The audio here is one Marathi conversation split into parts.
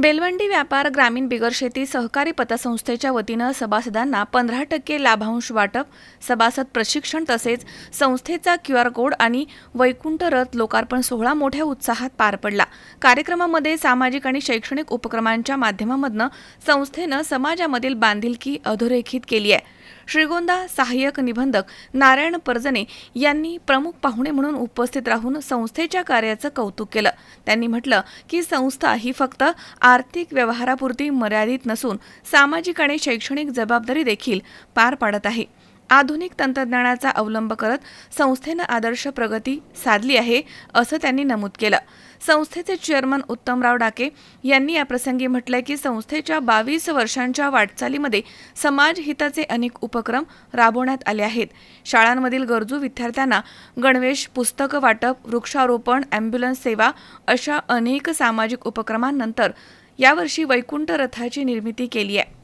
बेलवंडी व्यापार ग्रामीण बिगर शेती सहकारी पतसंस्थेच्या वतीनं सभासदांना पंधरा टक्के लाभांश वाटप सभासद प्रशिक्षण तसेच संस्थेचा क्यू आर कोड आणि वैकुंठ रथ लोकार्पण सोहळा मोठ्या उत्साहात पार पडला. कार्यक्रमामध्ये सामाजिक आणि शैक्षणिक उपक्रमांच्या माध्यमामधनं संस्थेनं समाजामधील बांधिलकी अधोरेखित केली आहे. श्रीगोंदा सहाय्यक निबंधक नारायण परजने यांनी प्रमुख पाहुणे म्हणून उपस्थित राहून संस्थेच्या कार्याचं कौतुक केलं. त्यांनी म्हटलं की संस्था ही फक्त आर्थिक व्यवहारापुरती मर्यादित नसून सामाजिक आणि शैक्षणिक जबाबदारी देखील पार पाडत आहे. आधुनिक तंत्रज्ञानाचा अवलंब करत संस्थेनं आदर्श प्रगती साधली आहे असं त्यांनी नमूद केलं. संस्थेचे चेअरमन उत्तमराव डाके यांनी याप्रसंगी म्हटलंय की संस्थेच्या बावीस वर्षांच्या वाटचालीमध्ये समाजहिताचे अनेक उपक्रम राबवण्यात आले आहेत. शाळांमधील गरजू विद्यार्थ्यांना गणवेश पुस्तकं वाटप वृक्षारोपण अँब्युलन्स सेवा अशा अनेक सामाजिक उपक्रमांनंतर यावर्षी वैकुंठ रथाची निर्मिती केली आहे.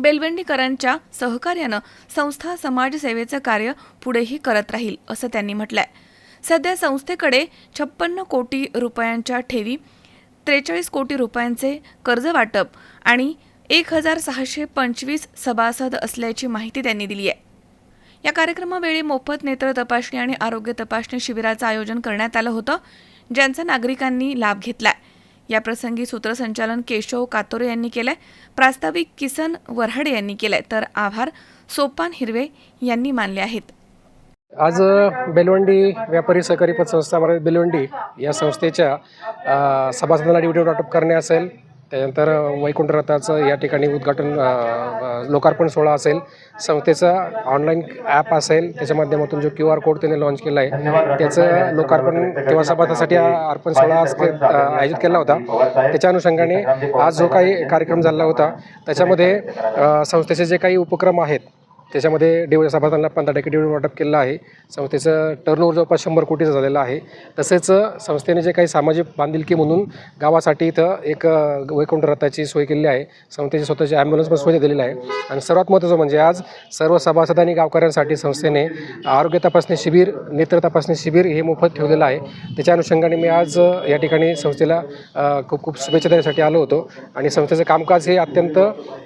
बेलवंडीकरांच्या सहकार्यानं संस्था समाजसेवेचं कार्य पुढेही करत राहील असं त्यांनी म्हटलंय. सध्या संस्थेकडे छप्पन्न कोटी रुपयांच्या ठेवी त्रेचाळीस कोटी रुपयांचे कर्ज वाटप आणि एक हजार सहाशे पंचवीस सभासद असल्याची माहिती त्यांनी दिली आहे. या कार्यक्रमावेळी मोफत नेत्र तपासणी आणि आरोग्य तपासणी शिबिराचं आयोजन करण्यात आलं होतं ज्यांचा नागरिकांनी लाभ घेतला आहे याप्रसंगी सूत्रसंचालन केशव कातोरे यांनी केलंय. प्रास्ताविक किसन वऱ्हाडे यांनी केलंय. तर आभार. सोपान हिरवे यांनी मानले आहेत. आज बेलवंडी व्यापारी सहकारी पतसंस्था मराठी बेलवंडी या संस्थेच्या सभासदांना डिव्हिडंड वाटप करणे असेल. त्यानंतर वैकुंठ रथाचं या ठिकाणी उद्घाटन लोकार्पण सोहळा असेल. संस्थेचा ऑनलाईन ॲप असेल त्याच्या माध्यमातून जो क्यू आर कोड त्याने लॉन्च केला आहे त्याचं लोकार्पण तेव्हा सभासदासाठी अर्पण सोहळा आज के- आयोजित केला होता. त्याच्या अनुषंगाने आज जो काही कार्यक्रम झाला होता त्याच्यामध्ये संस्थेचे जे काही उपक्रम आहेत त्याच्यामध्ये डिव सभासदांना पंधरा टक्के डिव्हिडंड वाटप केलं आहे. संस्थेचं टर्नओव्हर जवळपास शंभर कोटीचं झालेलं आहे. तसेच संस्थेने जे काही सामाजिक बांधिलकी म्हणून गावासाठी इथं एक वैकुंठ रथाची सोय केलेली आहे. संस्थेची स्वतःची ॲम्ब्युलन्स पण सोय दिलेली आहे. आणि सर्वात महत्त्वाचं म्हणजे आज सर्व सभासद आणि गावकऱ्यांसाठी संस्थेने आरोग्य तपासणी शिबिर नेत्र तपासणी शिबिर हे मोफत ठेवलेलं आहे. त्याच्या अनुषंगाने मी आज या ठिकाणी संस्थेला खूप खूप शुभेच्छा देण्यासाठी आलो होतो. आणि संस्थेचं कामकाज हे अत्यंत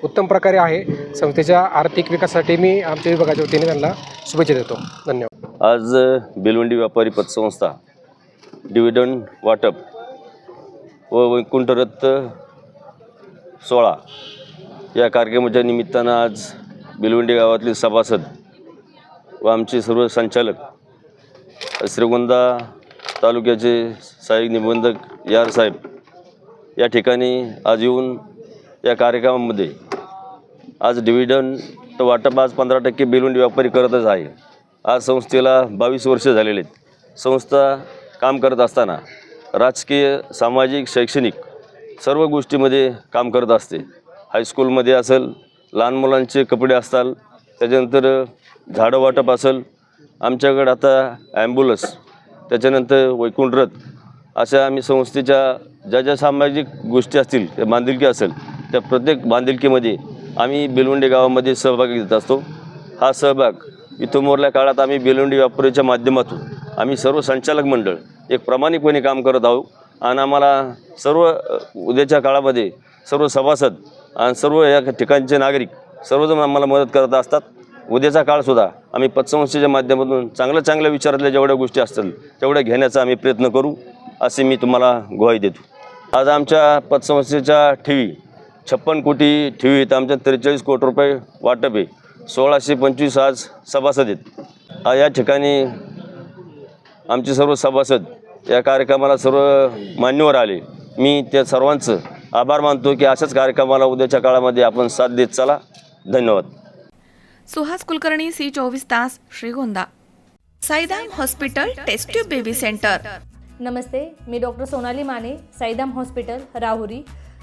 उत्तम प्रकारे आहे. संस्थेच्या आर्थिक विकासासाठी मी आमच्या विभागाच्या वतीने त्यांना शुभेच्छा देतो. धन्यवाद. आज बेलवंडी व्यापारी पतसंस्था डिव्हिडंड वाटप व वैकुंठरत्त सोळा या कार्यक्रमाच्या निमित्तानं आज बेलवंडी गावातले सभासद व आमचे सर्व संचालक श्रीगोंदा तालुक्याचे सहाय्यक निबंधक यार साहेब या ठिकाणी आज येऊन या कार्यक्रमामध्ये आज तर वाटप आज पंधरा टक्के बेलवंडी व्यापारी करतच आहे. आज संस्थेला बावीस वर्ष झालेले आहेत. संस्था काम करत असताना राजकीय सामाजिक शैक्षणिक सर्व गोष्टीमध्ये काम करत असते. हायस्कूलमध्ये असेल लहान मुलांचे कपडे असताल त्याच्यानंतर झाडं वाटप असेल आमच्याकडं आता ॲम्ब्युलन्स त्याच्यानंतर वैकुंठ रथ अशा आम्ही संस्थेच्या ज्या ज्या सामाजिक गोष्टी असतील त्या बांधिलकी असेल त्या प्रत्येक बांधिलकीमध्ये आम्ही बेलुंडे गावामध्ये सहभाग घेत असतो. हा सहभाग इथोमोरल्या काळात आम्ही बेलुंडी व्यापारीच्या माध्यमातून आम्ही सर्व संचालक मंडळ एक प्रामाणिकपणे काम करत आहोत. आणि आम्हाला सर्व उद्याच्या काळामध्ये सर्व सभासद आणि सर्व या ठिकाणचे नागरिक सर्वजण आम्हाला मदत करत असतात. उद्याचा काळसुद्धा आम्ही पतसंस्थेच्या माध्यमातून चांगल्या चांगल्या विचारातल्या जेवढ्या गोष्टी असतील तेवढ्या घेण्याचा आम्ही प्रयत्न करू असे मी तुम्हाला ग्वाही देतो. आज आमच्या पतसंस्थेच्या ठेवी छप्पन कोटी ठेवी तर आमच्या त्रेचाळीस कोटी रुपये वाटप आहे. सोळाशे पंचवीस आज सभासद आहेत. आज या ठिकाणी आमचे सर्व सभासद या कार्यक्रमाला सर्व मान्यवर आले. मी त्या सर्वांचं आभार मानतो की अशाच कार्यक्रमाला उद्याच्या काळामध्ये आपण साथ देत चला. धन्यवाद. सुहास कुलकर्णी सी चोवीस तास Shrigonda. Saidam hospital test tube baby centre. नमस्ते मी डॉक्टर सोनाली माने साईदाम हॉस्पिटल राहुरी.